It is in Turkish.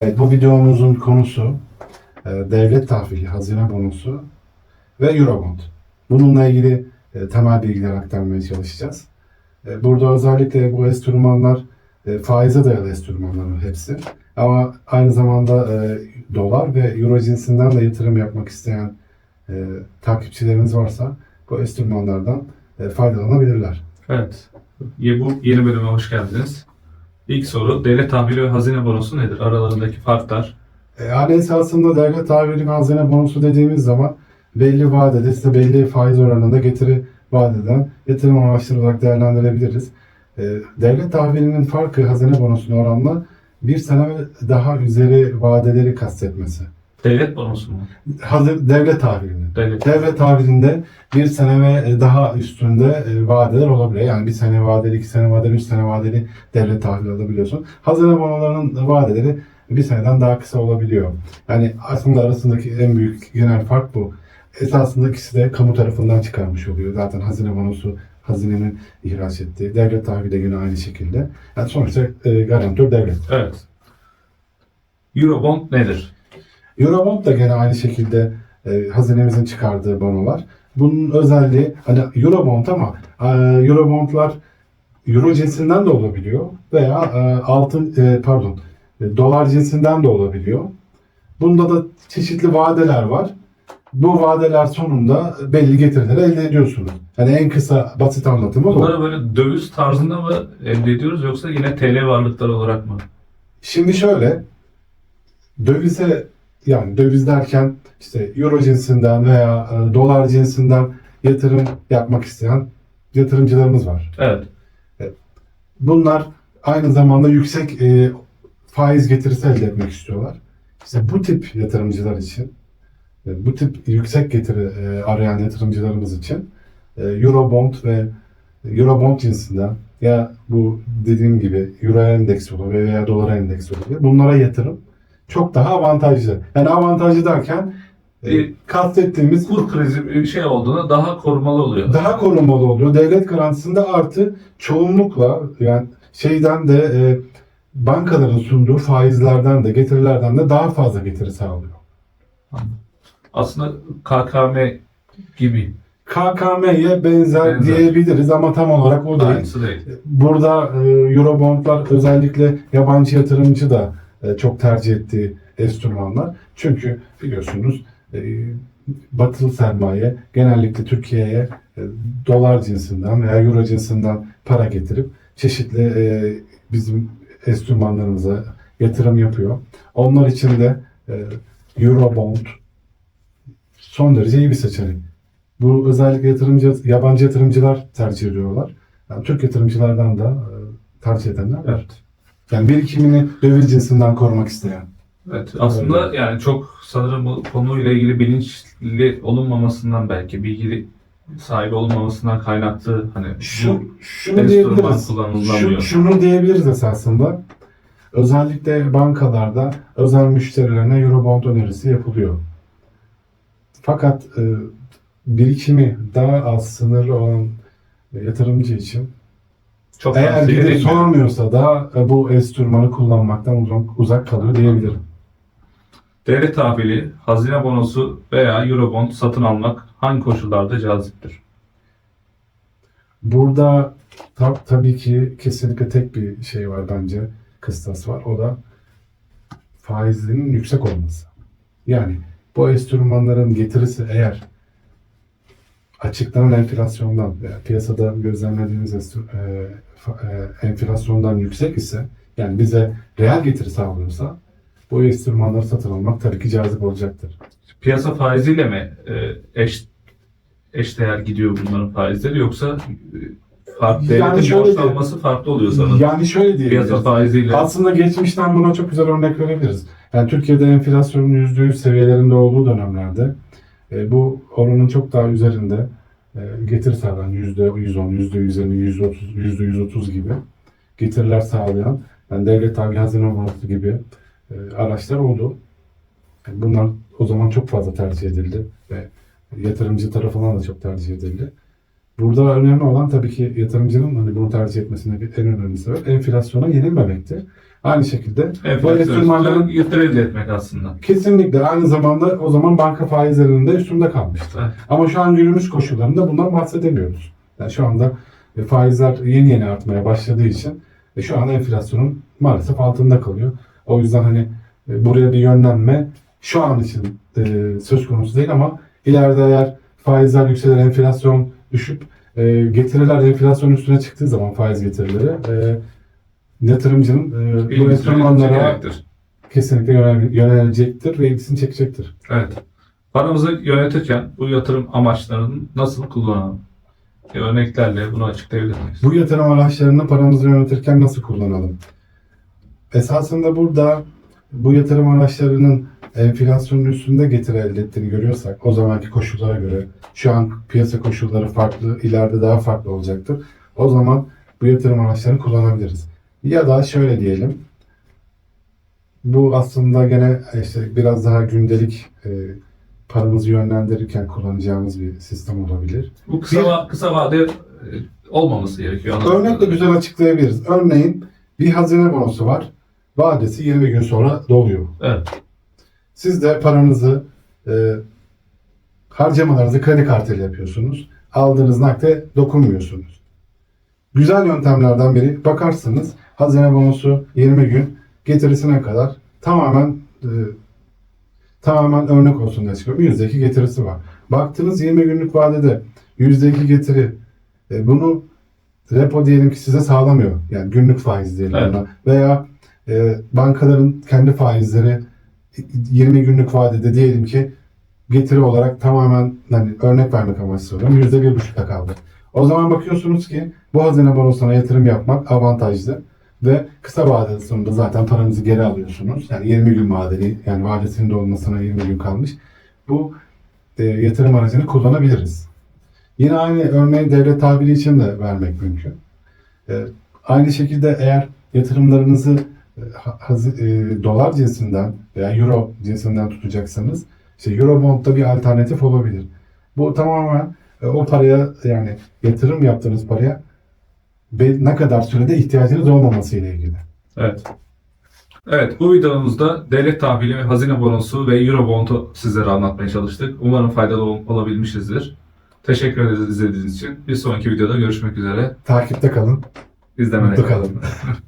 Evet, bu videomuzun konusu e, devlet tahvili, hazine bonosu ve Eurobond. Bununla ilgili e, temel bilgiler aktarmaya çalışacağız. E, burada özellikle bu enstrümanlar e, faize dayalı enstrümanlar hepsi. Ama aynı zamanda e, dolar ve euro cinsinden de yatırım yapmak isteyen e, takipçileriniz varsa bu enstrümanlardan e, faydalanabilirler. Evet. Bu yeni bölüme hoş geldiniz. İlk soru, devlet tahvili ve hazine bonosu nedir? Aralarındaki farklar. E, Yani esasında devlet tahvili ve hazine bonosu dediğimiz zaman belli vadede size belli faiz oranında getiri vadeden yatırım amaçlı olarak değerlendirebiliriz. E, Devlet tahvilinin farkı hazine bonosuna oranla bir sene daha üzeri vadeleri kastetmesi. Devlet bonosu mu? Hazır, devlet tahvilinin. Devlet. Devlet tahvilinde bir sene ve daha üstünde e, vadeler olabiliyor. Yani bir sene vadeli, iki sene vadeli, üç sene vadeli devlet tahvili alabiliyorsun. Hazine bonolarının vadeleri bir seneden daha kısa olabiliyor. Yani aslında arasındaki en büyük genel fark bu. Esasında ikisi de kamu tarafından çıkarmış oluyor. Zaten hazine bonosu hazinenin ihraç ettiği. Devlet tahvili de yine aynı şekilde. Yani sonuçta e, garantör devlet. Evet. Eurobond nedir? Eurobond da gene aynı şekilde e, hazinemizin çıkardığı bonolar. Bunun özelliği hani Eurobond ama e, Eurobondlar Euro cinsinden de olabiliyor veya e, altın e, pardon e, dolar cinsinden de olabiliyor. Bunda da çeşitli vadeler var. Bu vadeler sonunda belli getiriler elde ediyorsunuz. Yani en kısa basit anlatımı bu. Bunları böyle döviz tarzında mı elde ediyoruz yoksa yine TL varlıklar olarak mı? Şimdi şöyle dövize yani döviz derken işte euro cinsinden veya e, dolar cinsinden yatırım yapmak isteyen yatırımcılarımız var. Evet. Bunlar aynı zamanda yüksek e, faiz getirisi elde etmek istiyorlar. İşte bu tip yatırımcılar için e, bu tip yüksek getiri e, arayan yatırımcılarımız için e, Eurobond ve Eurobond cinsinden ya bu dediğim gibi Euro'ya endeks olabilir veya dolara endeks olabilir. Bunlara yatırım çok daha avantajlı. Yani avantajlı derken e, kastettiğimiz Kur krizi bir şey olduğunda daha korumalı oluyor. daha korunmalı oluyor. Devlet garantisinde artı çoğunlukla yani şeyden de e, bankaların sunduğu faizlerden de getirilerden de daha fazla getiri sağlıyor. Aslında KKM gibi. KKM'ye benzer, Benzer. diyebiliriz ama tam olarak o değil. Aynısı değil. Burada e, Eurobondlar özellikle yabancı yatırımcı da e, çok tercih ettiği enstrümanlar. Çünkü biliyorsunuz e, batılı sermaye genellikle Türkiye'ye e, dolar cinsinden veya euro cinsinden para getirip çeşitli e, bizim enstrümanlarımıza yatırım yapıyor. Onlar için de e, Eurobond son derece iyi bir seçenek. Bu özellikle yatırımcı, yabancı yatırımcılar tercih ediyorlar. Yani Türk yatırımcılardan da e, tercih edenler var. Evet. Yani birikimini döviz cinsinden korumak isteyen. Evet. Aslında yani çok sanırım bu konuyla ilgili bilinçli olunmamasından belki bilgi sahibi olunmamasından kaynaklı hani Şu, şunu diyebiliriz. Şu, şunu diyebiliriz esasında. Özellikle bankalarda özel müşterilerine Eurobond önerisi yapılıyor. Fakat e, birikimi daha az sınırlı olan yatırımcı için çok eğer gidip edilmiyor. sormuyorsa da e, bu enstrümanı kullanmaktan uzak, uzak kalıyor diyebilirim. Devlet tahvili, hazine bonosu veya Eurobond satın almak hangi koşullarda caziptir? Burada ta- tabii ki kesinlikle tek bir şey var bence, kıstas var. O da faizlerin yüksek olması. Yani bu enstrümanların getirisi eğer açıklanan enflasyondan veya piyasada gözlemlediğimiz e, e, enflasyondan yüksek ise yani bize reel getiri sağlıyorsa bu enstrümanları satın almak tabii ki cazip olacaktır. Piyasa faiziyle mi e, eş eşdeğer gidiyor bunların faizleri yoksa farklı Yani borçlanması farklı oluyor sanırım. Yani şöyle diyebiliriz. Piyasa faiziyle. Aslında geçmişten buna çok güzel örnek verebiliriz. Yani Türkiye'de enflasyonun %100 seviyelerinde olduğu dönemlerde e, bu oranın çok daha üzerinde e, getir sağlayan %110, %120, %30, %130 gibi getiriler sağlayan yani devlet tahvil hazine bonosu gibi e, araçlar oldu. Yani bunlar o zaman çok fazla tercih edildi ve yatırımcı tarafından da çok tercih edildi. Burada önemli olan tabii ki yatırımcının hani bunu tercih etmesine bir en önemli sebep enflasyona yenilmemekti. Aynı şekilde Enflasyonu getir elde etmek aslında. kesinlikle aynı zamanda o zaman banka faizlerinin de üstünde kalmıştı. Evet. Ama şu an günümüz koşullarında bundan bahsedemiyoruz. Yani şu anda e, faizler yeni yeni artmaya başladığı için e, şu an enflasyonun maalesef altında kalıyor. O yüzden hani e, buraya bir yönlenme şu an için e, söz konusu değil ama ileride eğer faizler yükselir, enflasyon düşüp e, getiriler enflasyon üstüne çıktığı zaman faiz getirileri e, yatırımcının e, bu enstrümanlara kesinlikle yönel- yönelecektir ve ilgisini çekecektir. Evet. Paramızı yönetirken bu yatırım amaçlarını nasıl kullanalım? E, Örneklerle bunu açıklayabilir miyiz? Bu yatırım araçlarını paramızı yönetirken nasıl kullanalım? Esasında burada bu yatırım araçlarının enflasyonun üstünde getiri elde ettiğini görüyorsak o zamanki koşullara göre şu an piyasa koşulları farklı, ileride daha farklı olacaktır. O zaman bu yatırım araçlarını kullanabiliriz. Ya da şöyle diyelim. Bu aslında gene işte biraz daha gündelik e, paramızı yönlendirirken kullanacağımız bir sistem olabilir. Bu kısa, Bir- va- kısa vade e, olmaması gerekiyor. Örnekle güzel açıklayabiliriz. Örneğin bir hazine bonosu var. Vadesi 20 gün sonra doluyor. Evet. Siz de paranızı e, harcamalarınızı kredi kartıyla yapıyorsunuz. Aldığınız nakde dokunmuyorsunuz. Güzel yöntemlerden biri bakarsınız hazine bonosu 20 gün getirisine kadar tamamen e, tamamen örnek olsun diye çıkıyorum. %2 getirisi var. Baktığınız 20 günlük vadede %2 getiri e, bunu repo diyelim ki size sağlamıyor. Yani günlük faiz diyelim Evet. ona. Veya e, bankaların kendi faizleri 20 günlük vadede diyelim ki getiri olarak tamamen hani örnek vermek amaçlı söylüyorum. Yüzde bir buçukta kaldı. O zaman bakıyorsunuz ki bu hazine bonosuna yatırım yapmak avantajlı ve kısa vadeli sonunda zaten paranızı geri alıyorsunuz. Yani 20 gün vadeli yani vadesinin dolmasına 20 gün kalmış. Bu e, yatırım aracını kullanabiliriz. Yine aynı örneği devlet tabiri için de vermek mümkün. E, aynı şekilde eğer yatırımlarınızı e, e, dolar cinsinden veya euro cinsinden tutacaksanız işte Eurobond'da bir alternatif olabilir. Bu tamamen e, o paraya yani yatırım yaptığınız paraya ne kadar sürede ihtiyacınız olmaması ile ilgili. Evet. Evet, bu videomuzda devlet tahvili ve hazine bonosu ve Eurobond'u sizlere anlatmaya çalıştık. Umarım faydalı ol- olabilmişizdir. Teşekkür ederiz izlediğiniz için. Bir sonraki videoda görüşmek üzere. Takipte kalın, İzlemede mutlu kalın.